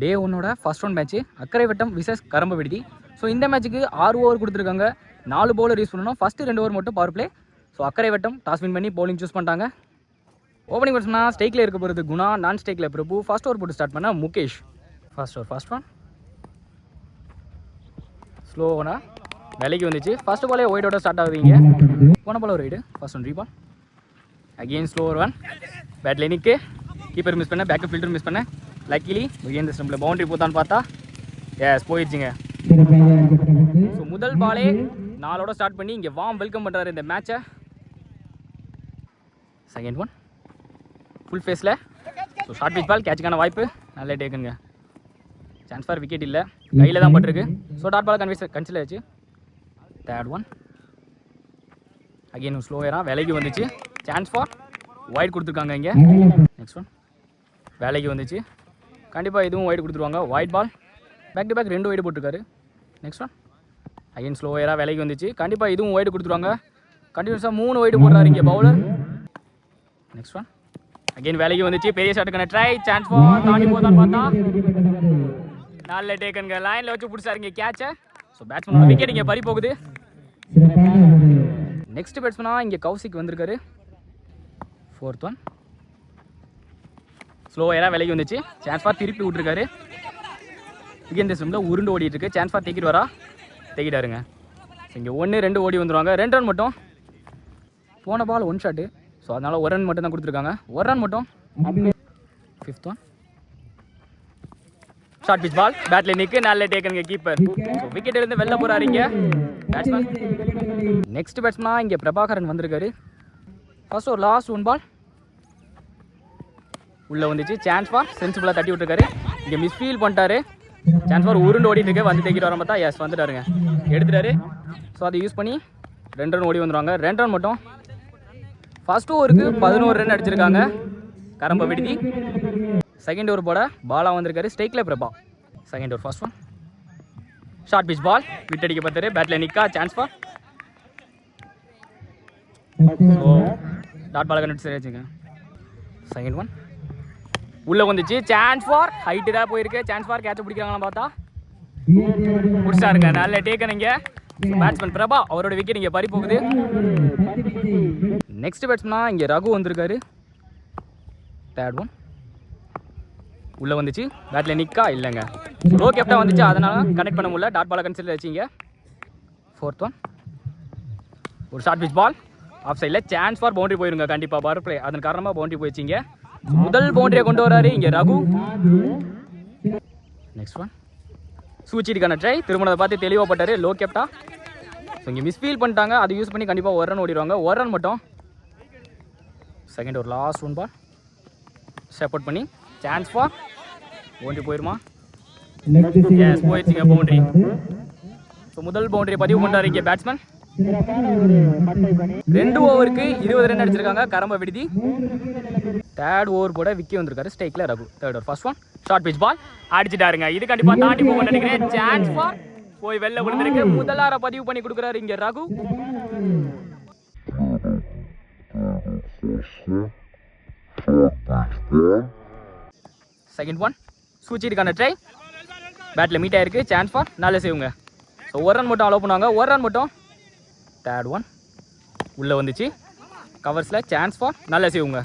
டே ஒன்னோட first one match அக்கறை வட்டம் விசஸ் கரம்ப விடுதி. ஸோ இந்த மேட்ச்சுக்கு ஆறு ஓவர் கொடுத்துருக்காங்க. நாலு பவுலர் யூஸ் பண்ணணும் ஃபஸ்ட்டு ரெண்டு ஓவர் மட்டும் பவர் பிளே ஸோ அக்கறை வட்டம் டாஸ் வின் பண்ணி பவுலிங் சூஸ் பண்ணிட்டாங்க. ஓப்பனிங் பேட்ஸ்மனா ஸ்டேக்கில் இருக்க போகிறது குணா நான் ஸ்டேக்கில் பிரபு. ஃபர்ஸ்ட் ஓவர் போட்டு ஸ்டார்ட் பண்ண Mukesh. First over first one ஸ்லோவனா விலைக்கு வந்துச்சு. ஃபர்ஸ்ட் பாலே ஒயிட்டோட ஸ்டார்ட் ஆகுதுங்க. போன பால் ஒரு ரைடு ஃபர்ஸ்ட் ஒன் ரீபால் அகெயின் ஸ்லோ ஒன் பேட்ல நிற்கு கீப்பர் மிஸ் பண்ண பேக்கப் ஃபில்டர் மிஸ் பண்ணேன் லக்கிலி இந்த ஸ்டம்பில் பவுண்டரி போத்தான்னு பார்த்தா எஸ் போயிடுச்சுங்க ஸோ முதல் பாலே நாளோட ஸ்டார்ட் பண்ணி இங்கே வாம் வெல்கம் பண்ணுறாரு இந்த மேட்சை செகண்ட் ஒன் ஃபுல் ஃபேஸில் ஸோ ஷார்ட் பிச் பால் கேட்சுக்கான வாய்ப்பு. நல்ல டேக்குங்க சான்ஸ் ஃபார் விக்கெட் இல்லை. கையில் தான் பட்டிருக்கு. ஸோ டாட் பால் கன்வீஸ் கன்சில் ஆச்சு. தேர்ட் ஒன் அகைன் ஸ்லோயராக விலைக்கு வந்துச்சு. சான்ஸ் ஃபார் ஒயிட் கொடுத்துருக்காங்க இங்கே. நெக்ஸ்ட் ஒன் வேலைக்கு வந்துச்சு. கண்டிப்பாக இதுவும் ஒயிட் கொடுத்துருவாங்க. Wide ball back to back ரெண்டு ஒயிட் போட்டிருக்காரு. நெக்ஸ்ட் ஒன் அகைன் ஸ்லோயராக விலைக்கு வந்துச்சு. கண்டிப்பாக இதுவும் ஒயிட் கொடுத்துருவாங்க. கண்டினியூஸாக மூணு ஒயிட் போடுறாரு இங்கே பவுலர் நெக்ஸ்ட் ஒன் அகைன் வேலைக்கு வந்துச்சு. பெரிய ஷாட்டுக்கான ட்ரை சான்ஸ் ஃபார் தாண்டி போதான்னு பார்த்தா. நல்ல டேக்கனுங்க லைனில் வச்சு பிடிச்சாருங்க கேட்சை ஸோ பேட்ஸ்மேனோட விக்கெட் இங்கே பறி போகுது. நெக்ஸ்ட் பேட்ஸ்மேனாக இங்கே கௌசிக் வந்திருக்காரு. ஃபோர்த் ஒன் ஸ்லோயராக விலகி வந்துச்சு. சான்ஸ் ஃபார் திருப்பி விட்ருக்காரு விகேந்திர ஸ்டம்பில் உருண்டு ஓடிட்டு இருக்கு சான்ஸ் ஃபார் தேக்கிட்டு வரா. தேக்கிட்டாருங்க. இங்கே ஒன்று ரெண்டு ஓடி வந்துருவாங்க. ரெண்டு ரன் மட்டும். போன பால் ஒன் ஷாட்டு ஸோ அதனால் ஒரு ரன் மட்டும் தான் கொடுத்துருக்காங்க. ஒரு ரன் மட்டும். Fifth one short pitch ball பேட்ல நிற்கு நல்ல டேக்குங்க கீப்பர் விக்கெட் இருந்து வெளில போறாரு இங்க. பேட்ஸ்மேன் நெக்ஸ்ட் பேட்ஸ்மனா இங்கே பிரபாகரன் வந்திருக்காரு. ஃபர்ஸ்ட் ஒரு லாஸ்ட் ஒன் பால் உள்ளே வந்துச்சு. சான்ஸ் ஃபார் சென்சிபிளாக தட்டி விட்டுருக்காரு. இங்க மிஸ்ஃபீல் பண்ணிட்டாரு. சான்ஸ் ஃபார் உருண்டு ஓடிட்டு இருக்கு. வந்து தேக்கிட்டு வர பார்த்தா எஸ் வந்துட்டாருங்க. எடுத்துட்டாரு. ஸோ அதை யூஸ் பண்ணி ரெண்டு ரன் ஓடி வந்துருவாங்க. ரெண்டு ரன் மட்டும். ஃபர்ஸ்ட் ஓவருக்கு பதினோரு ரன் அடிச்சிருக்காங்க. கரம்ப விடுதி செகண்ட் ஓவர் போட பாலாக வந்திருக்காரு. ஸ்டேக்ல Prabha. Second over first one short pitch ball விட் அடிக்க பார்த்தாரு பேட்டில் நிற்கா சான்ஸ் ஃபார் டாட் பால் கண்டு வச்சுங்க செகண்ட் ஒன் உள்ளே வந்துச்சு. சான்ஸ் ஃபார் ஹைட்டு தான் போயிருக்கு. சான்ஸ் ஃபார் கேட்ச் பிடிக்கிறாங்களாம் பார்த்தா. பிடிச்சாருங்க நல்ல டேக்கன் இங்கே பேட்ஸ்மேன் பிரபா அவரோட விக்கெட் இங்கே பறி போகுது. நெக்ஸ்ட் பேட்ஸ்மனா இங்கே ரகு வந்திருக்காரு. தேர்ட் ஒன் உள்ளே வந்துச்சு. பேட்டில் நிற்கா இல்லைங்க. லோ கேப்டாக வந்துச்சு. அதனால கனெக்ட் பண்ண முடியல. டாட் பாலை கன்சிடர் வச்சிங்க ஃபோர்த் ஒன் ஒரு ஷார்ட் பிச் பால் ஆஃப் சைடில் சான்ஸ் ஃபார் பவுண்டரி போயிருங்க. கண்டிப்பாக பவர் பிளே அதன் காரணமாக பவுண்டரி போயிடுச்சிங்க முதல் பவுண்டரியை கொண்டு வராரு. இங்கே ரகு. நெக்ஸ்ட் ஒன் சூச்சிட்டுக்கான ட்ரை திருமணத்தை பார்த்து தெளிவாகப்பட்டாரு லோ கேப்டா ஸோ இங்கே மிஸ்ஃபீல் பண்ணிட்டாங்க. அதை யூஸ் பண்ணி கண்டிப்பாக ஒரு ரன் ஓடிடுவாங்க. ஒரு ரன் மட்டும். செகண்ட் ஒரு லாஸ்ட் ஒன் பால் சப்போர்ட் பண்ணி. சான்ஸ் ஃபார் பவுண்டரி போயிருமா? எஸ் போயிடுச்சுங்க பவுண்டரி ஸோ முதல் பவுண்டரி பதிவு பண்ணுறாரு இங்கே பேட்ஸ்மேன் ரெண்டு ஓவருக்கு இருபது ரன் அடிச்சிருக்காங்க கரம்ப விடுதி. தேர்ட் ஓவர் கூட விக்கி வந்திருக்காரு ஸ்டைக்ல Raghu. Third over first one short pitch ball அடிச்சிட்டாருங்க. இது கண்டிப்பா தாண்டி போக நினைக்கிறேன். சான்ஸ் ஃபார் போய் வெளில விழுந்திருக்கு. முதலார பதிவு பண்ணி கொடுக்குறாரு இங்க ரகு. செகண்ட் ஒன் சூச்சிருக்கான ட்ரை பேட்டில் மீட் ஆயிருக்கு. சான்ஸ் ஃபார் நல்ல சேவுங்க ஸோ ஒரு ரன் மட்டும் அலோவ் பண்ணுவாங்க. ஒரு ரன் மட்டும் தேர்ட் ஒன் உள்ளே வந்துச்சு. கவர்ஸில் சான்ஸ் ஃபார் நல்ல சேவுங்க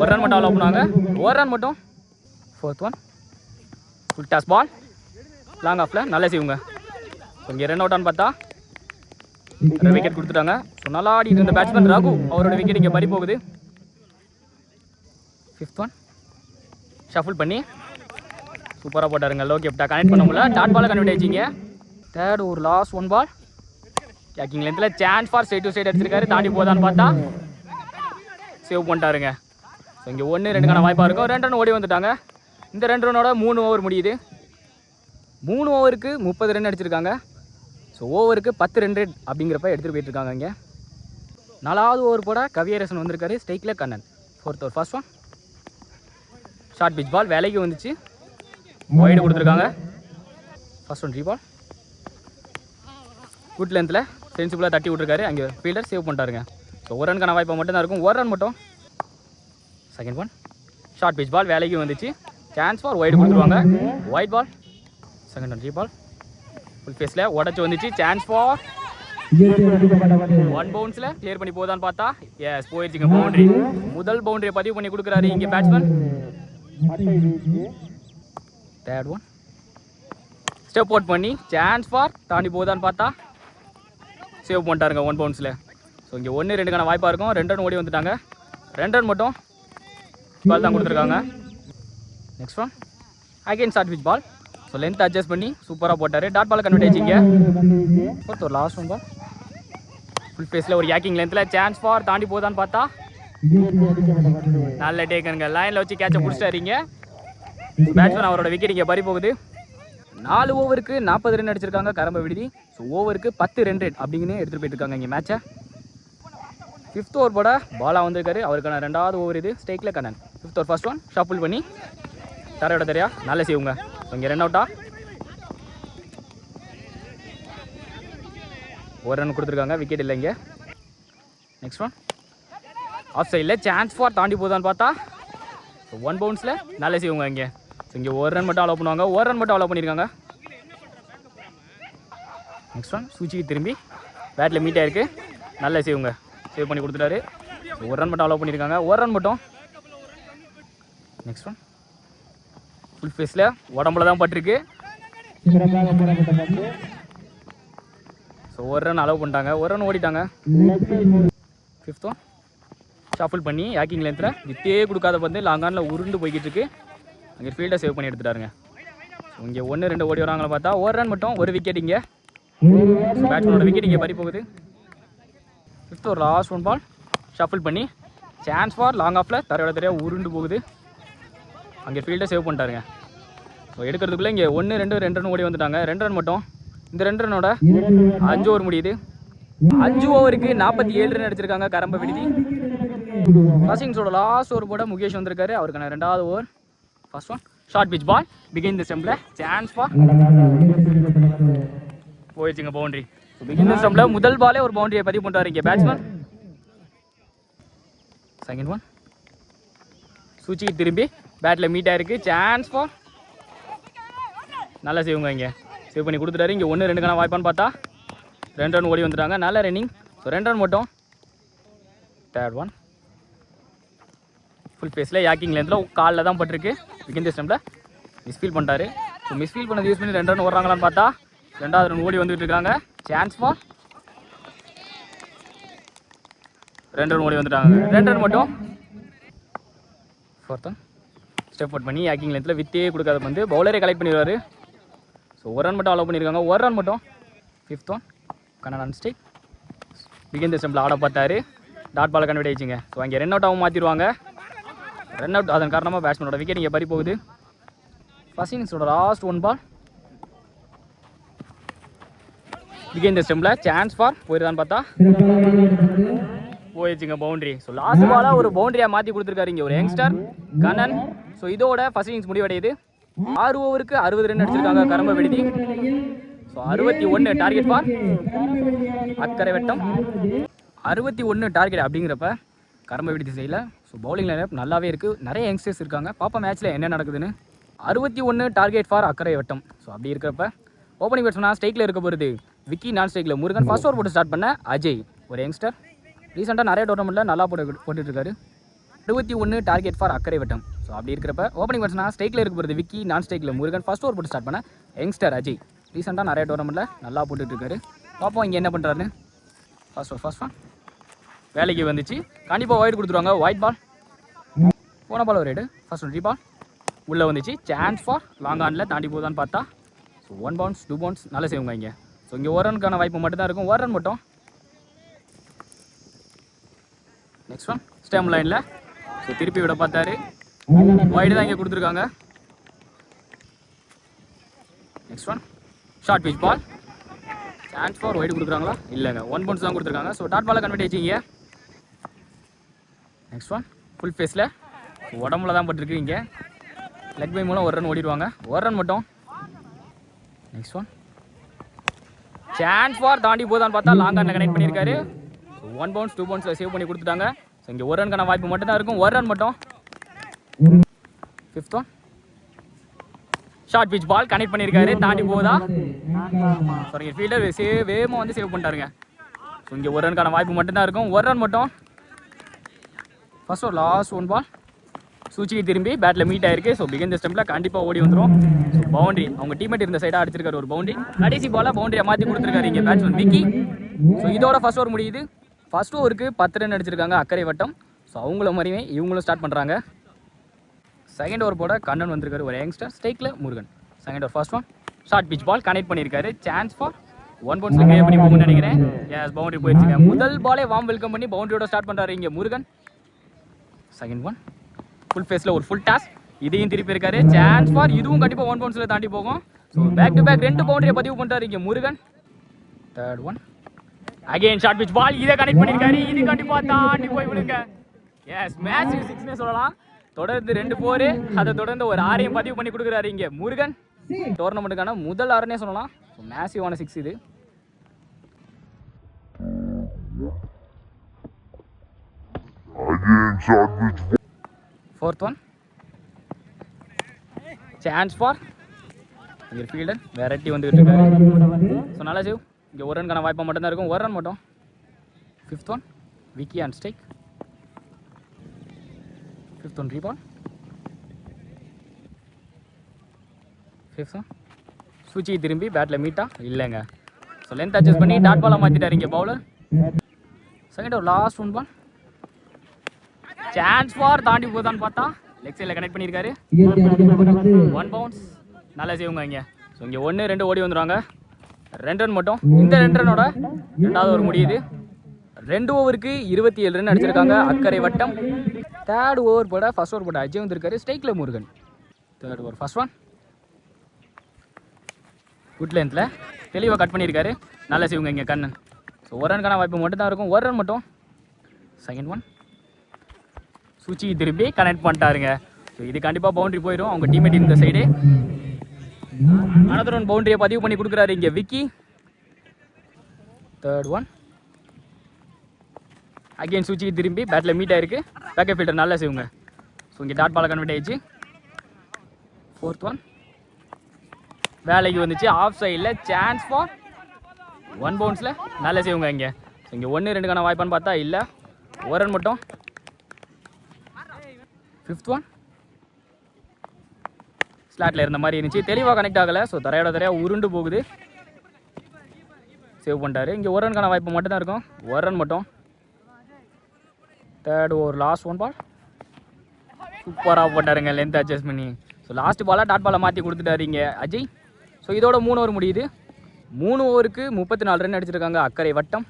ஒரு ரன் மட்டும் அலோவ் பண்ணுவாங்க. ஒரு ரன் மட்டும். Fourth one full toss ball long ஆஃபில் நல்ல செய்வுங்க இங்கே ரன் அவுட்டான்னு பார்த்தா விக்கெட் கொடுத்துட்டாங்க. ஸோ நல்லா ஆடிட்டு இருந்த பேட்ஸ்மேன் ராகு அவரோட விக்கெட் இங்கே பறி போகுது. ஃபிஃப்த் ஒன் ஷஃபுல் பண்ணி சூப்பராக போட்டாருங்க. லோகே கனெக்ட் பண்ண முடியல. டாட் பாலை கன்வெர்ட் ஆயிடுச்சிங்க தேர்ட் ஒரு லாஸ்ட் ஒன் பால் கேக்கிங் லென்த்தில் chance for side to side அடிச்சிருக்காரு தாண்டி போதான்னு பார்த்தா சேவ் பண்ணிட்டாருங்க. ஸோ இங்கே ஒன்று ரெண்டுக்கான வாய்ப்பாக இருக்கும். ரெண்டு ரன் ஓடி வந்துட்டாங்க. இந்த ரெண்டு ரன்னோட மூணு ஓவர் முடியுது. மூணு ஓவருக்கு முப்பது ரன் அடிச்சிருக்காங்க. ஸோ ஓவருக்கு பத்து ரெண்டு அப்படிங்கிறப்ப எடுத்துகிட்டு போயிட்டுருக்காங்க இங்கே. நாலாவது ஓவர் போட கவியரசன் வந்திருக்காரு ஸ்ட்ரைக்கில் Kannan. Fourth over first one short pitch ball வேலைக்கு வந்துச்சு. ஒய்டு கொடுத்துருக்காங்க. ஃபர்ஸ்ட் ஒன் பால் குட் லென்த்தில் சென்சிபிளாக தட்டி விட்ருக்காரு அங்கே ஃபீல்டர் சேவ் பண்ணிட்டாருங்க. ஸோ ஒரு ரன்கான வாய்ப்பாக மட்டும் தான் இருக்கும். ஒரு ரன் மட்டும். Second one short pitch ball வேலைக்கு வந்துச்சு. சான்ஸ் ஃபார் ஒயிட் கொடுத்துருவாங்க. Wide ball second one ball full ஃபேஸில் உடச்சி வந்துச்சு. சான்ஸ் ஃபார் ஒன் பவுன்ஸில் கிளியர் பண்ணி போதான்னு பார்த்தா எஸ் போயிடுச்சுங்க பவுண்டரி முதல் பவுண்டரியை பதிவு பண்ணி கொடுக்குறாரு இங்கே batsman third one step out பண்ணி சான்ஸ் ஃபார் தாண்டி போதான்னு பார்த்தா சேவ் பண்ணிட்டாருங்க ஒன் பவுன்ஸில் ஸோ இங்கே ஒன்று ரெண்டுக்கான வாய்ப்பாக இருக்கும். ரெண்டு ரன் ஓடி வந்துட்டாங்க. ரெண்டு ரன் மட்டும் பால் தான் கொடுத்துருக்காங்க. Next one again start with ball so length adjust பண்ணி சூப்பராக போட்டார். டாட் பால் கன்வெர்ட் ஆயிடுச்சிங்க ஒரு லாஸ்ட் ஒன் பால் ஃபுல் ஃபேஸில் ஒரு யாக்கிங் லென்த்தில் சான்ஸ் ஃபார் தாண்டி போதான்னு பார்த்தா நல்ல டேக்கனுங்க லைனில் வச்சு கேட்சை பிடிச்சிட்டாருங்க பேட்ஸ்மேன் அவரோட விக்கெட் இங்கே பறி போகுது. நாலு ஓவருக்கு நாற்பது ரன் அடிச்சிருக்காங்க கரம்ப விடுதி. ஸோ ஓவருக்கு பத்து ரன் ரேட் அப்படிங்கன்னு எடுத்துகிட்டு போயிட்டுருக்காங்க இங்கே மேட்சை ஃபிஃப்த் ஓவர் போட பாலா வந்திருக்காரு. அவருக்கான ரெண்டாவது ஓவர் இது ஸ்டேக்கில் Kannan. Fifth over first one shuffle பண்ணி தரையோட தெரியா நல்ல செய்வோங்க இங்கே ரன் அவுட்டா ஒரு ரன் கொடுத்துருக்காங்க. விக்கெட் இல்லை இங்கே. நெக்ஸ்ட் ஒன் ஆஃப் சைடில் சான்ஸ் ஃபார் தாண்டி போதான்னு பார்த்தா ஸோ ஒன் பவுன்ஸில் நல்ல செய்வோங்க இங்கே. இங்கே ஒரு ரன் மட்டும் அலோவ் பண்ணுவாங்க. ஒரு ரன் மட்டும் அலோவ் பண்ணியிருக்காங்க நெக்ஸ்ட் ஒன் சூச்சிக்கு திரும்பி பேட்டில் மீட் ஆயிருக்கு. நல்ல சேவுங்க சேவ் பண்ணி கொடுத்துட்டாரு. ஒரு ரன் மட்டும் அலோவ் பண்ணியிருக்காங்க ஒரு ரன் மட்டும். நெக்ஸ்ட் ஒன் ஃபுல் ஃபேஸில் உடம்புல தான் பட்டிருக்கு. ஸோ ஒரு ரன் அலோவ் பண்ணிட்டாங்க. ஒரு ரன் ஓடிட்டாங்க. ஃபிஃப்த் ஒன் பண்ணி ஹேக்கிங் லென்த்தில் வித்தே கொடுக்காத பந்து லாங்கானில் உருண்டு போய்கிட்டு இருக்கு. அங்கே ஃபீல்டை சேவ் பண்ணி எடுத்துட்டாருங்க. இங்கே ஒன்று ரெண்டு ஓடி வராங்களா பார்த்தா ஒரு ரன் மட்டும் ஒரு விக்கெட் இங்கே. பேட்ஸ்மேனோட விக்கெட் இங்கே பறி போகுது. ஃபிஃப்த் ஒரு லாஸ்ட் ஒன் பால் ஷஃபிள் பண்ணி சான்ஸ் ஃபார் லாங் ஆஃபில் தரையோட தரையாக உருண்டு போகுது. அங்கே ஃபீல்டை சேவ் பண்ணிட்டாருங்க. ஸோ எடுக்கிறதுக்குள்ளே இங்கே ஒன்று ரெண்டு ரெண்டு ரன் ஓடி வந்துட்டாங்க. ரெண்டு ரன் மட்டும். இந்த ரெண்டு ரனோட அஞ்சு ஓவர் முடியுது. அஞ்சு ஓவருக்கு நாற்பத்தி ஏழு ரன் அடிச்சிருக்காங்க கரம்ப விடுதி. ரசிங்ஸோட லாஸ்ட் ஓவர் போட முகேஷ் வந்திருக்காரு. அவருக்கான ரெண்டாவது over first one short pitch ball begin the ஸ்டெம்பில் chance for போயிடுச்சுங்க பவுண்டரி பிகின் தி ஸ்டெம்பில் முதல் பாலே ஒரு பவுண்டரியை பதிவு பண்ணுறாரு இங்கே பேட்ஸ்மேன் செகண்ட் ஒன் சுச்சி திரும்பி. பேட்டில் மீட் ஆயிருக்கு. சான்ஸ் ஃபார் நல்லா செய்வங்க இங்கே. சேவ் பண்ணி கொடுத்துட்டாரு. இங்கே ஒன்று ரெண்டுக்கான வாய்ப்பான்னு பார்த்தா ரெண்டு ரன் ஓடி வந்துட்டாங்க. நல்ல ரன்னிங் ஸோ ரெண்டு ரன் மட்டும். தேர்ட் ஒன் ஃபுல் ஃபேஸில் யாக்கிங் லேந்தில் காலில் தான் பட்டிருக்கு. விகிந்த ஸ்டம்பில் மிஸ்ஃபீல் பண்ணிட்டாரு. ஸோ மிஸ்ஃபீல் பண்ணது யூஸ் பண்ணி ரெண்டு ரன் ஓடுறாங்களான்னு பார்த்தா ரெண்டாவது ரன் ஓடி வந்துட்டு இருக்காங்க. சான்ஸ் ஃபார் ரெண்டு ரன் ஓடி வந்துட்டாங்க. ரெண்டு ரன் மட்டும். ஃபோர்த்தன் ஸ்டெப் அவுட் பண்ணி யாக்கிங் லென்த்தில் வித்தே கொடுக்காத வந்து பவுலரே கலெக்ட் பண்ணிடுவார். ஸோ ஒரு ரன் மட்டும் அலோவ் பண்ணியிருக்காங்க ஒரு ரன் மட்டும். ஃபிஃப்த் ஒன் கன்னடா ஸ்டேக் பிகின் ஸ்டெம்பில் ஆட பார்த்தாரு. டாட் பால் கன்வெர்ட் ஆயிடுச்சுங்க. ஸோ அங்கே ரன் அவுட்டாகவும் மாற்றிடுவாங்க ரன் அவுட் அதன் காரணமாக பேட்ஸ்மேனோட விக்கெட் இங்கே பறி போகுது. ஃபஸ்ட் இன்னிங்ஸோட லாஸ்ட் ஒன் பால் பிகின் ஸ்டெம்பில் சான்ஸ் ஃபார் போயிருதான்னு பார்த்தா போயிடுச்சுங்க பவுண்டரி ஸோ லாஸ்ட் பாலாக ஒரு பவுண்டரியாக மாற்றி கொடுத்துருக்காரு இங்கே ஒரு யங்ஸ்டர் கண்ணன். ஸோ இதோட ஃபர்ஸ்ட் இன்னிங்ஸ் முடிவடையுது. ஆறு ஓவருக்கு அறுபது ரன் அடிச்சிருக்காங்க கரம்ப விடுதி. ஸோ அறுபத்தி ஒன்று டார்கெட் பார் அக்கறை வட்டம். அறுபத்தி ஒன்று டார்கெட் அப்படிங்கிறப்ப கரம்ப திசையில் ஸோ பவுலிங் லைனப் நல்லாவே இருக்குது நிறைய யங்ஸ்டர்ஸ் இருக்காங்க. பாப்பா மேட்ச்சில் என்ன நடக்குதுன்னு. அறுபத்தி ஒன்று டார்கெட் ஃபார் அக்கறை வட்டம். ஸோ அப்படி இருக்கிறப்ப ஓப்பனிங் பேட்ஸ்மேனாக ஸ்ட்ரைக்கில் இருக்க போகிறது விக்கி நான் ஸ்ட்ரைக்கில் முருகன் ஃபஸ்ட் ஓவர் போட்டு ஸ்டார்ட் பண்ண அஜய் ஒரு யங்ஸ்டர் ரீசெண்டாக நிறைய டோர்னமெண்ட்டில் நல்லா போட்டு போட்டுட்ருக்காரு. அறுபத்தி ஒன்று டார்கெட் ஃபார் அக்கறை வட்டம். ஸோ அப்படி இருக்கிறப்ப ஓப்பனிங் பேட்ஸ்னா ஸ்ட்ரைக்கில் இருக்க போகிறது விக்கி நான் ஸ்ட்ரைக்கில் முருகன் ஃபஸ்ட் ஓவர் போட்டு ஸ்டார்ட் பண்ண யங்ஸ்டர் அஜய். ரீசெண்டாக நிறைய டோர்னமெண்ட்டில் நல்லா போட்டுட்ருக்காரு. பார்ப்போம் இங்கே என்ன பண்ணுறாருன்னு ஃபஸ்ட் ஓவர் ஃபஸ்ட் ஒன் வேலைக்கு வந்துச்சு. கண்டிப்பாக ஒயிட் கொடுத்துருவாங்க. ஒயிட் பால் போன பால் ஒரு ரைடு ஃபர்ஸ்ட் ஒன் பால் உள்ளே வந்துச்சு. சான்ஸ் ஃபார் லாங் ஆனில் தாண்டி போதான்னு பார்த்தா so one bounce two bounce நல்லா செய்வாங்க இங்கே. ஸோ இங்கே ஒரு ரனுக்கான வாய்ப்பு மட்டும்தான் இருக்கும். ஒரு ரன் மட்டும். நெக்ஸ்ட் ஒன் ஸ்டேம் லைனில் ஸோ திருப்பி விட பார்த்தாரு. ஒயிட் தான் இங்கே கொடுத்துருக்காங்க. Next one short pitch ball chance for wide கொடுக்குறாங்களா? இல்லைங்க. ஒன் பவுன்ஸ் தான் கொடுத்துருக்காங்க. ஸோ டாட் பாலை கன்வெர்ட் ஆயிடுச்சிங்க நெக்ஸ்ட் ஒன் ஃபுல் ஃபேஸில் உடம்புல தான் பட்டிருக்கு இங்கே. லெக் பை மூலம் ஒரு ரன் ஓடிடுவாங்க. ஒரு ரன் மட்டும். நெக்ஸ்ட் ஒன் சான்ஸ் ஃபார் தாண்டி போதான்னு பார்த்தா லாங் கனெக்ட் பண்ணியிருக்காரு. ஒன் பவுன்ஸ் டூ பவுன்ஸில் சேவ் பண்ணி கொடுத்துட்டாங்க. ஸோ இங்கே ஒரு ரன்கான வாய்ப்பு மட்டும் தான் இருக்கும். ஒரு ரன் மட்டும். Fifth one short pitch ball connect பண்ணியிருக்காரு. தாண்டி போதா? சாரி ஃபீல்டர் சேவ் வேகமாக வந்து சேவ் பண்ணிட்டாருங்க. ஸோ இங்கே ஒரு ரனுக்கான வாய்ப்பு மட்டும்தான் இருக்கும். ஒரு ரன் மட்டும். ஃபர்ஸ்ட் ஒரு லாஸ்ட் ஒன் பால் சூச்சிக்கு திரும்பி பேட்டில் மீட் ஆயிருக்கு. ஸோ பிகன் த ஸ்டெம்பில் கண்டிப்பாக ஓடி வந்துடும் ஸோ பவுண்டரி அவங்க டீமேட் இருந்த சைடாக அடிச்சிருக்காரு ஒரு பவுண்டரி கடைசி பாலாக பவுண்டரியை மாற்றி கொடுத்துருக்காரு இங்கே பேட்ஸ்மேன் விக்கி ஸோ இதோட ஃபர்ஸ்ட் ஓவர் முடியுது. ஃபர்ஸ்ட் ஓவருக்கு பத்து ரன் அடிச்சிருக்காங்க அக்கறை வட்டம். ஸோ அவங்கள மாதிரியே இவங்களும் ஸ்டார்ட் பண்ணுறாங்க செகண்ட் ஓவர் போட கண்ணன் வந்திருக்காரு ஒரு youngster ஸ்டேக்கில் Murugan. Second over first one short pitch ball connect பண்ணியிருக்காரு. சான்ஸ் ஃபார் ஒன் பவுன்ஸில் கிளியர் பண்ணி போகணும்னு நினைக்கிறேன். எஸ் பவுண்டரி போயிடுச்சுங்க. முதல் பாலே வாம் வெல்கம் பண்ணி பவுண்டரியோட ஸ்டார்ட் பண்ணுறாரு இங்கே முருகன். செகண்ட் ஒன் ஃபுல் ஃபேஸில் ஒரு ஃபுல் டாஸ் இதையும் திருப்பி இருக்காரு. சான்ஸ் ஃபார் இதுவும் கண்டிப்பாக ஒன் பவுன்ஸில் தாண்டி போகும். ஸோ பேக் டு பேக் ரெண்டு பவுண்டரியை பதிவு பண்ணுறாரு இங்கே Murugan. Third one again short pitch ball இதை கனெக்ட் பண்ணியிருக்காரு இது கண்டிப்பாக தாண்டி போய் விழுங்க. எஸ் மேட்ச் சிக்ஸ்னே சொல்லலாம். தொடர்ந்து ரெண்டு போரு அதை தொடர்ந்து ஒரு ஆரையும் பதிவு பண்ணி கொடுக்குறாரு இங்கே முருகன். டோர்னமெண்ட்டுக்கான முதல் ஆறுனே சொல்லலாம். மேசிவான சிக்ஸ் இது. Again, shot which fourth one chance for இங்கே ஃபீல்டர் வெரைட்டி வந்துகிட்டு இருக்காரு ஸோ நல்லா சேவ் இங்கே ஒரு ரன்கான வாய்ப்பாக மட்டும்தான் இருக்கும். ஒரு ரன் மட்டும். ஃபிஃப்த் ஒன் விக்கி அண்ட் ஸ்டேக் ஃபிஃப்த் ஒன் ரீபால் ஃபிஃப்த் ஒன் சூச்சி திரும்பி பேட்டில் மீட்டா இல்லைங்க. ஸோ லென்த் அட்ஜஸ்ட் பண்ணி டாட் பாலாக மாற்றிட்டார் இங்கே பவுலர் செகண்ட் ஒரு last one ball chance for தாண்டி போதான்னு பார்த்தா லெக் சைடில் கனெக்ட் பண்ணியிருக்காரு. ஒன் பவுன்ஸ் நல்லா செய்வுங்க இங்கே. ஸோ இங்கே ஒன்று ரெண்டு ஓடி வந்துடுவாங்க ரெண்டு ரன் மட்டும். இந்த ரெண்டு ரனோட ரெண்டாவது ஓவர் முடியுது. ரெண்டு ஓவருக்கு இருபத்தி ஏழு ரன் அடிச்சிருக்காங்க. அக்கறை வட்டம். தேர்ட் ஓவர் போட ஃபர்ஸ்ட் ஓவர் போட அஜய் வந்திருக்காரு. ஸ்ட்ரைக்கில் Murugan. Third over first one good லென்த்தில் தெளிவாக கட் பண்ணியிருக்காரு. நல்லா செய்வுங்க இங்கே கண்ணன். ஸோ ஒரு ரனுக்கான வாய்ப்பு மட்டும் தான் இருக்கும். ஒரு ரன் மட்டும். செகண்ட் ஒன் சுச்சி திருப்பி கனெக்ட் பண்ணிட்டாருங்க. ஸோ இது கண்டிப்பாக பவுண்ட்ரி போயிடும். அவங்க டீமேட் இந்த சைடு அனதர் ஒன் பவுண்டரியை பதிவு பண்ணி கொடுக்குறாரு இங்கே விக்கி. தேர்ட் ஒன் அகெயின் சுச்சி திரும்பி பேட்டில் மீட் ஆயிருக்கு. பேக்கப் ஃபீல்டர் நல்லா செய்வங்க ஸோ இங்கே டாட் பால கன்வெர்ட் ஆயிடுச்சு. ஃபோர்த் ஒன் வேலைக்கு வந்துச்சு. ஆஃப் சைடில் சான்ஸ் ஃபார் ஒன் பவுன்ஸில் நல்லா செய்வங்க இங்கே. இங்கே ஒன்று ரெண்டுக்கான வாய்ப்பான்னு பார்த்தா இல்லை. ஒரு ரன் மட்டும். ஃபிஃப்த் ஒன் ஸ்லாட்டில் இருந்த மாதிரி இருந்துச்சு. தெளிவாக கனெக்ட் ஆகலை. ஸோ தரையோட தரையாக உருண்டு போகுது. சேவ் பண்ணிட்டாரு. இங்கே ஒரு ரன்கான வாய்ப்பு மட்டும்தான் இருக்கும். ஒரு ரன் மட்டும். Third over last one ball சூப்பராக போட்டாருங்க. லென்த் அட்ஜஸ்ட் பண்ணி. ஸோ லாஸ்ட் பாலாக டாட் பாலை மாற்றி கொடுத்துட்டாரு இங்கே அஜய். ஸோ இதோட மூணு ஓவர் முடியுது. மூணு ஓவருக்கு முப்பத்தி நாலு ரன் அடிச்சிருக்காங்க. அக்கறை வட்டம்.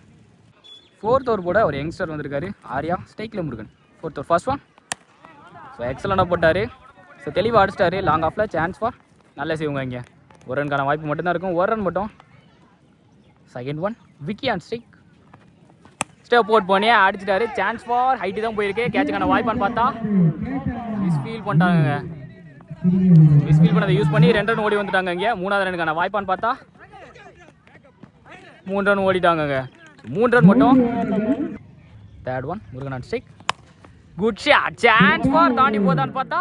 ஃபோர்த் ஓவர் போட ஒரு யங்ஸ்டர் வந்திருக்காரு. Arya. ஸ்டைக்கில் Murugan. Fourth over first one so எக்ஸலண்டாக போட்டார். ஸோ தெளிவாக அடிச்சிட்டாரு. லாங் ஆஃபில் சான்ஸ் ஃபார் நல்ல செய்வுங்க இங்கே. ஒரு ரன்கான வாய்ப்பு மட்டும்தான் இருக்கும். ஒரு ரன் மட்டும். Second one Vicky and stick step போட் பண்ணி அடிச்சிட்டாரு. சான்ஸ் ஃபார் ஹைட்டு தான் போயிருக்கு. கேட்சுக்கான வாய்ப்பான்னு பார்த்தா மிஸ் ஃபீல் பண்ணிட்டாங்க மிஸ் ஃபீல் பண்ணதை யூஸ் பண்ணி ரெண்டு ரன் ஓடி வந்துட்டாங்க இங்கே. மூணாவது ரனுக்கான வாய்ப்பான்னு பார்த்தா மூணு ரன் ஓடிட்டாங்கங்க. மூணு ரன் மட்டும். Third one Murugan and stick good shot chance for தாண்டி போதான்னு பார்த்தா?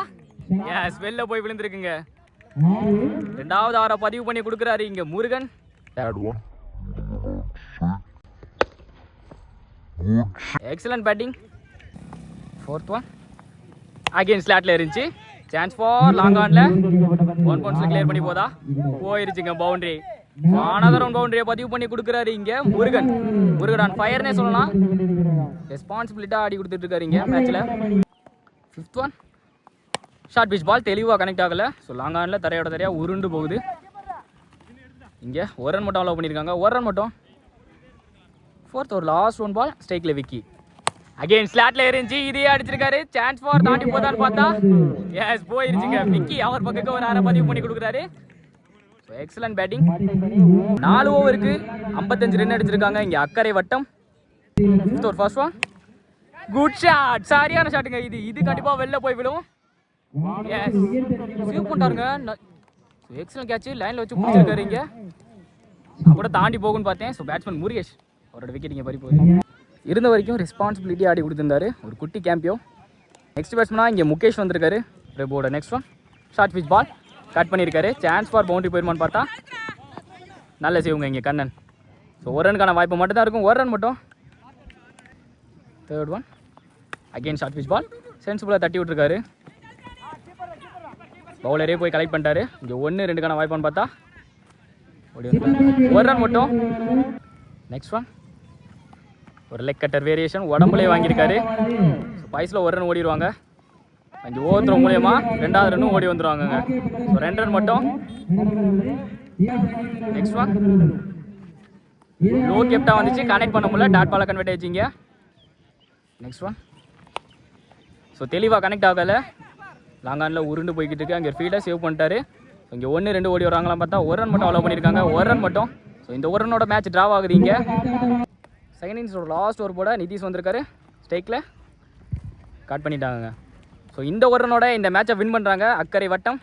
எஸ் வெளில போய் விழுந்திருக்குங்க. ரெண்டாவது ஆரை பதிவு பண்ணி கொடுக்குறாரு இங்க Murugan. Excellent batting fourth one again ஸ்லாட்ல இருந்துச்சு. சான்ஸ் ஃபார் லாங் ஆன்ல ஒன் பவுன்ஸ்ல கிளியர் பண்ணி போதா? போயிருச்சுங்க பவுண்டரி மாநகரம் பவுண்டரியை பதிவு பண்ணி கொடுக்குறாரு இங்க முருகன். முருகன் ஆன் ஃபயர்னே சொல்லலாம். ரெஸ்பான்சிபிலிட்டா ஆடி கொடுத்துட்டு இருக்காரு இங்க மேட்ச்ல fifth one short pitch ball தெளிவாக கனெக்ட் ஆகல. ஸோ லாங் ஆன்ல தரையோட தரையா உருண்டு போகுது. இங்க ஒரு ரன் மட்டும் அலோவ் பண்ணியிருக்காங்க ஒரு ரன் மட்டும். ஃபோர்த் ஒரு லாஸ்ட் ஒன் பால் ஸ்ட்ரைக்ல விக்கி. அகைன் ஸ்லாட்ல இருந்துச்சு இதே அடிச்சிருக்காரு. சான்ஸ் ஃபார் தாண்டி போதான்னு பார்த்தா எஸ் போயிருச்சுங்க. விக்கி அவர் பக்கத்துக்கு ஒரு அரை பதிவு பண்ணி கொடுக்குறாரு. எக்ஸலன்ட் பேட்டிங் நாலு ஓவருக்கு ஐம்பத்தஞ்சு ரன் அடிச்சிருக்காங்க. இங்கே அக்கறை வட்டம். ஒரு ஃபர்ஸ்ட் ஒன் குட் ஷாட் சரியான ஷாட்டுங்க இது. இது கண்டிப்பாக வெளில போய் விடும் எஸ் சேவ் பண்ணிட்டாருங்க. எக்ஸலன்ட் கேட்ச் லைனில் வச்சு பிடிச்சிருக்காரு இங்கே. கூட தாண்டி போகும்னு பார்த்தேன். ஸோ பேட்ஸ்மேன் முருகேஷ் அவரோட விக்கெட் இங்கே பறி போகுது. இருந்த வரைக்கும் ரெஸ்பான்சிபிலிட்டி ஆடி கொடுத்துருந்தாரு. ஒரு குட்டி கேம்பியோ நெக்ஸ்ட் பேட்ஸ்மனாக இங்கே முகேஷ் வந்திருக்காரு. பிரபுவோட next one short pitch ball cut பண்ணியிருக்காரு. சான்ஸ் ஃபார் பவுண்டரி போயிருமான்னு பார்த்தா நல்ல செய்வங்க இங்கே கண்ணன். ஸோ ஒரு ரனுக்கான வாய்ப்பு மட்டும் தான் இருக்கும். ஒரு ரன் மட்டும். Third one again short pitch ball சென்சிபிளாக தட்டி விட்ருக்காரு பவுலரே போய் கலெக்ட் பண்ணிட்டாரு. இங்கே ஒன்று ரெண்டுக்கான வாய்ப்பான்னு பார்த்தா ஓடி ஒரு ரன் மட்டும். நெக்ஸ்ட் ஒன் ஒரு லெக் கட்டர் வேரியேஷன் உடம்புலேயே வாங்கியிருக்காரு. பாய்ஸில் ஒரு ரன் ஓடிடுவாங்க அஞ்சு ஓவர்த்ரோ மூலியமா ரெண்டாவது ரன்னும் ஓடி வந்துடுவாங்கங்க ஸோ ரெண்டு ரன் மட்டும். நெக்ஸ்ட் ஒன் லோ கெப்டா வந்துச்சு. கனெக்ட் பண்ண முடியல. டாட் பால கன்வெர்ட் ஆயிடுச்சிங்க. நெக்ஸ்ட் ஒன் ஸோ தெளிவாக கனெக்ட் ஆகலை. லாங்கானில் உருண்டு போய்கிட்டு இருக்கு. அங்கே ஃபீல்டாக சேவ் பண்ணிட்டாரு. இங்கே ஒன்று ரெண்டு ஓடி வராங்களாம் பார்த்தா ஒரு ரன் மட்டும் அலோவ் பண்ணியிருக்காங்க. ஒரு ரன் மட்டும். ஸோ இந்த ஒரு ரன்னோட மேட்ச் ட்ராவ் ஆகுது இங்கே. செகண்ட் இன்னிங்ஸோட லாஸ்ட் ஓவர் போட நிதிஷ் வந்திருக்காரு. ஸ்டேக்கில் கட் பண்ணிட்டாங்க ஸோ இந்த ஒரு இந்த மேட்சை வின் பண்ணுறாங்க அக்கறை வட்டம்.